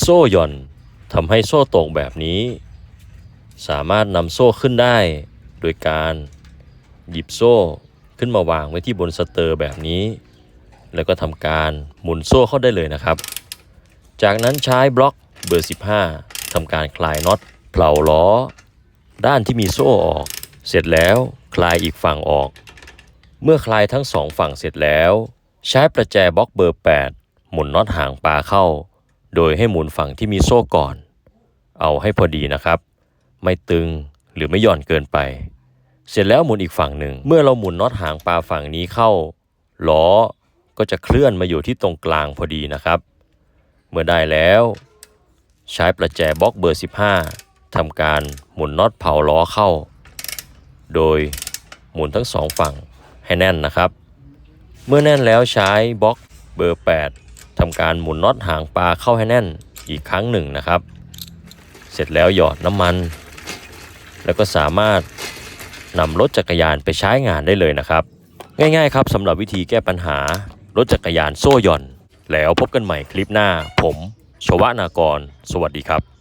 โซ่หย่อนทำให้โซ่ตกแบบนี้ สามารถนำโซ่ขึ้นได้ โดยการหยิบโซ่ขึ้นมาวางไว้ที่บนสเตอร์แบบนี้ แล้วก็ทำการหมุนโซ่เข้าได้เลยนะครับ จากนั้นใช้บล็อกเบอร์ 15ทำการคลายน็อตเผลาล้อ ด้านที่มีโซ่ออก เสร็จแล้วคลายอีกฝั่งออก เมื่อคลายทั้งสองฝั่งเสร็จแล้ว ใช้ประแจบล็อกเบอร์ 8 หมุนน็อตหางปลาเข้า โดยให้หมุนฝั่งที่มีโซ่ก่อน เอาให้พอดีนะครับ ไม่ตึงหรือไม่หย่อนเกินไป เสร็จแล้วหมุนอีกฝั่งหนึ่ง เมื่อเราหมุนน็อตหางปลาฝั่งนี้เข้าล้อก็จะเคลื่อนมาอยู่ที่ตรงกลางพอดีนะครับ เมื่อได้แล้ว ใช้ประแจบล็อกเบอร์ 15ทำการหมุนน็อตเผาล้อเข้า โดยหมุนทั้งสองฝั่งให้แน่นนะครับ เมื่อแน่นแล้วใช้บล็อกเบอร์ 8 ทำการหมุนน็อตหางปลาเข้าให้แน่นอีกครั้งหนึ่งนะครับ เสร็จแล้วหยอดน้ำมัน แล้วก็สามารถนำรถจักรยานไปใช้งานได้เลยนะครับ ง่ายๆครับสำหรับวิธีแก้ปัญหารถจักรยานโซ่หย่อน แล้วพบกันใหม่คลิปหน้า ผม ชวะนากร สวัสดีครับ